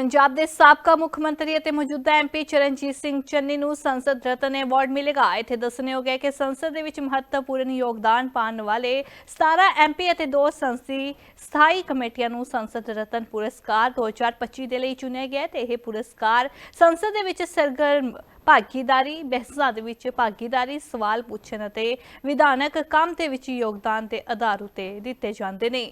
ਪੰਜਾਬ ਦੇ ਸਾਬਕਾ ਮੁੱਖ ਮੰਤਰੀ ਅਤੇ ਮੌਜੂਦਾ ਐਮਪੀ ਚਰਨਜੀਤ ਸਿੰਘ ਚੰਨੀ ਨੂੰ ਸੰਸਦ ਰਤਨ ਅਵਾਰਡ ਮਿਲੇਗਾ। ਇੱਥੇ ਦੱਸਣਯੋਗ ਹੈ ਕਿ ਸੰਸਦ ਦੇ ਵਿੱਚ ਮਹੱਤਵਪੂਰਨ ਯੋਗਦਾਨ ਪਾਉਣ ਵਾਲੇ 17 ਐਮਪੀ ਅਤੇ ਦੋ ਸੰਸਦੀ ਸਥਾਈ ਕਮੇਟੀਆਂ ਨੂੰ ਸੰਸਦ ਰਤਨ ਪੁਰਸਕਾਰ 2025 ਦੇ ਲਈ ਚੁਣਿਆ ਗਿਆ ਹੈ ਤੇ ਇਹ ਪੁਰਸਕਾਰ ਸੰਸਦ ਦੇ ਵਿੱਚ ਸਰਗਰਮ ਭਾਗੀਦਾਰੀ, ਬਹਿਸਾਂ ਦੇ ਵਿੱਚ ਭਾਗੀਦਾਰੀ, ਸਵਾਲ ਪੁੱਛਣ ਅਤੇ ਵਿਧਾਨਕ ਕੰਮ ਦੇ ਵਿੱਚ ਯੋਗਦਾਨ ਦੇ ਆਧਾਰ ਉਤੇ ਦਿੱਤੇ ਜਾਂਦੇ ਨੇ।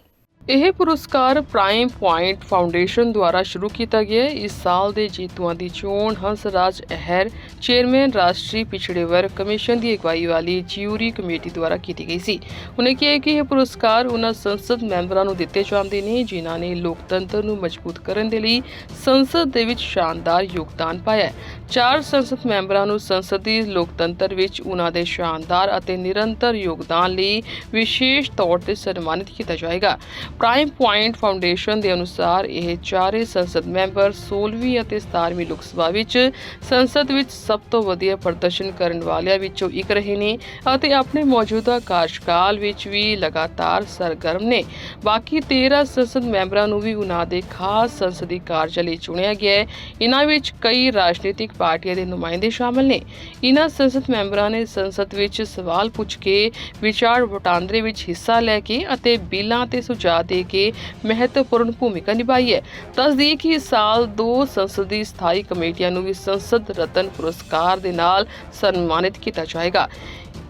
ਇਹ ਪੁਰਸਕਾਰ ਪ੍ਰਾਈਮ ਪੁਆਇੰਟ ਫਾਊਂਡੇਸ਼ਨ ਦੁਆਰਾ ਸ਼ੁਰੂ ਕੀਤਾ ਗਿਆ ਹੈ। ਇਸ ਸਾਲ ਦੇ ਜੇਤੂਆਂ ਦੀ ਚੋਣ ਹੰਸਰਾਜ ਅਹਿਰ, ਚੇਅਰਮੈਨ ਰਾਸ਼ਟਰੀ ਪਿਛੜੇ ਵਰਗ ਕਮਿਸ਼ਨ ਦੀ ਅਗਵਾਈ ਵਾਲੀ ਜਿਊਰੀ ਕਮੇਟੀ ਦੁਆਰਾ ਕੀਤੀ ਗਈ ਸੀ। ਉਹਨੇ ਕਿਹਾ ਕਿ ਇਹ ਪੁਰਸਕਾਰ ਉਹਨਾਂ ਸੰਸਦ ਮੈਂਬਰਾਂ ਨੂੰ ਦਿੱਤੇ ਜਾਂਦੇ ਨੇ, ਜਿਨ੍ਹਾਂ ਨੇ ਲੋਕਤੰਤਰ ਨੂੰ ਮਜ਼ਬੂਤ ਕਰਨ ਦੇ ਲਈ ਸੰਸਦ ਦੇ ਵਿੱਚ ਸ਼ਾਨਦਾਰ ਯੋਗਦਾਨ ਪਾਇਆ ਚਾਰ ਸੰਸਦ ਮੈਂਬਰਾਂ ਨੂੰ ਸੰਸਦੀ ਲੋਕਤੰਤਰ ਵਿੱਚ ਉਹਨਾਂ ਦੇ ਸ਼ਾਨਦਾਰ ਅਤੇ ਨਿਰੰਤਰ ਯੋਗਦਾਨ ਲਈ ਵਿਸ਼ੇਸ਼ ਤੌਰ ਤੇ ਸਨਮਾਨਿਤ ਕੀਤਾ ਜਾਏਗਾ। ਪ੍ਰਾਈਮ ਪੁਆਇੰਟ ਫਾਊਂਡੇਸ਼ਨ ਦੇ ਅਨੁਸਾਰ ਇਹ ਚਾਰੇ ਸੰਸਦ ਮੈਂਬਰ 16ਵੀਂ ਅਤੇ 17ਵੀਂ ਲੋਕ ਸਭਾ ਵਿੱਚ ਸੰਸਦ ਵਿੱਚ ਸਭ ਤੋਂ ਵਧੀਆ ਪ੍ਰਦਰਸ਼ਨ ਕਰਨ ਵਾਲਿਆਂ ਵਿੱਚੋਂ ਇੱਕ ਰਹੇ ਨੇ ਅਤੇ ਆਪਣੇ ਮੌਜੂਦਾ ਕਾਰਜਕਾਲ ਵਿੱਚ ਵੀ ਲਗਾਤਾਰ ਸਰਗਰਮ ਨੇ। ਬਾਕੀ 13 ਸੰਸਦ ਮੈਂਬਰਾਂ ਨੂੰ ਵੀ ਉਹਨਾਂ ਦੇ ਖਾਸ ਸੰਸਦੀ ਕਾਰਜ ਲਈ ਚੁਣਿਆ ਗਿਆ ਹੈ। ਇਹਨਾਂ ਵਿੱਚ ਕਈ ਰਾਜਨੀਤਿਕ ਪਾਰਟੀਆਂ ਦੇ ਨੁਮਾਇੰਦੇ ਸ਼ਾਮਲ ਨੇ। ਇਹਨਾਂ ਸੰਸਦ ਮੈਂਬਰਾਂ ਨੇ ਸੰਸਦ ਵਿੱਚ ਸਵਾਲ ਪੁੱਛ ਕੇ, ਵਿਚਾਰ ਵਟਾਂਦਰੇ ਵਿੱਚ ਹਿੱਸਾ ਲੈ ਕੇ ਅਤੇ ਬਿੱਲਾਂ ਤੇ ਸੁਝਾਅ ਦੇ ਕੇ ਮਹੱਤਵਪੂਰਨ ਭੂਮਿਕਾ ਨਿਭਾਈ ਹੈ। ਦੱਸਦੀ ਕਿ ਇਸ ਸਾਲ ਦੋ ਸੰਸਦੀ ਸਥਾਈ ਕਮੇਟੀਆਂ ਨੂੰ ਵੀ ਸੰਸਦ ਰਤਨ ਪੁਰਸਕਾਰ ਦੇ ਨਾਲ ਸਨਮਾਨਿਤ ਕੀਤਾ ਜਾਏਗਾ।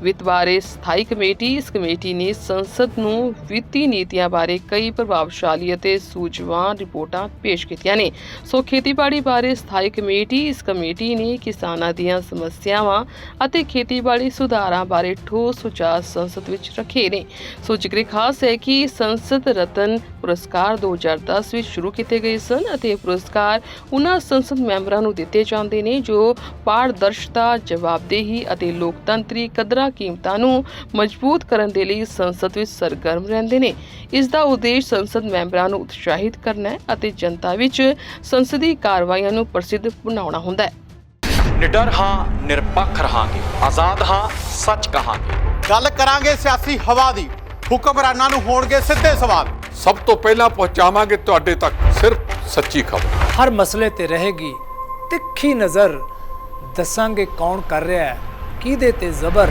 ਵਿੱਤ ਬਾਰੇ ਸਥਾਈ ਕਮੇਟੀ, ਇਸ ਕਮੇਟੀ ਨੇ ਸੰਸਦ ਨੂੰ ਵਿੱਤੀ ਨੀਤੀਆਂ ਬਾਰੇ ਕਈ ਪ੍ਰਭਾਵਸ਼ਾਲੀ ਅਤੇ ਸੂਝਵਾਨ ਰਿਪੋਰਟਾਂ ਪੇਸ਼ ਕੀਤੀਆਂ ਨੇ। ਸੋ ਖੇਤੀਬਾੜੀ ਬਾਰੇ ਸਥਾਈ ਕਮੇਟੀ, ਇਸ ਕਮੇਟੀ ਨੇ ਕਿਸਾਨਾਂ ਦੀਆਂ ਸਮੱਸਿਆਵਾਂ ਅਤੇ ਖੇਤੀਬਾੜੀ ਸੁਧਾਰਾਂ ਬਾਰੇ ਠੋਸ ਸੁਝਾਅ ਸੰਸਦ ਵਿੱਚ ਰੱਖੇ ਨੇ। ਸੋ ਜ਼ਿਕਰ ਖਾਸ ਹੈ ਕਿ ਸੰਸਦ ਰਤਨ ਪੁਰਸਕਾਰ 2010 ਵਿੱਚ ਸ਼ੁਰੂ ਕੀਤੇ ਗਏ ਸਨ ਅਤੇ ਪੁਰਸਕਾਰ ਉਹਨਾਂ ਸੰਸਦ ਮੈਂਬਰਾਂ ਨੂੰ ਦਿੱਤੇ ਜਾਂਦੇ ਨੇ ਜੋ ਪਾਰਦਰਸ਼ਤਾ, ਜਵਾਬਦੇਹੀ ਅਤੇ ਲੋਕਤੰਤਰੀ ਕਦਰਾਂ ਕੀਮਤਾਂ ਨੂੰ ਮਜ਼ਬੂਤ ਕਰਨ ਦੇ ਲਈ ਸੰਸਦ ਵਿੱਚ ਸਰਗਰਮ ਰਹਿੰਦੇ ਨੇ। ਇਸ ਦਾ ਉਦੇਸ਼ ਸੰਸਦ ਮੈਂਬਰਾਂ ਨੂੰ ਉਤਸ਼ਾਹਿਤ ਕਰਨਾ ਹੈ ਅਤੇ ਜਨਤਾ ਵਿੱਚ ਸੰਸਦੀ ਕਾਰਵਾਈਆਂ ਨੂੰ ਪ੍ਰਸਿੱਧ ਬਣਾਉਣਾ ਹੁੰਦਾ ਹੈ। ਨਿਡਰ ਹਾਂ ਨਿਰਪੱਖ ਰਹਾਂਗੇ। ਆਜ਼ਾਦ ਹਾਂ ਸੱਚ ਕਹਾਂਗੇ। ਗੱਲ ਕਰਾਂਗੇ ਸਿਆਸੀ ਹਵਾ ਦੀ। ਹੁਕਮਰਾਨਾਂ ਨੂੰ ਹੋਣਗੇ ਸਿੱਧੇ ਸਵਾਲ। ਸਭ ਤੋਂ ਪਹਿਲਾਂ ਪਹੁੰਚਾਵਾਂਗੇ ਤੁਹਾਡੇ ਤੱਕ ਸਿਰਫ ਸੱਚੀ ਖਬਰ। ਹਰ ਮਸਲੇ ਤੇ ਰਹੇਗੀ ਤਿੱਖੀ ਨਜ਼ਰ। ਦੱਸਾਂਗੇ ਕੌਣ ਕਰ ਰਿਹਾ ਹੈ ਕਿਹਦੇ ਤੇ ਜ਼ਬਰ।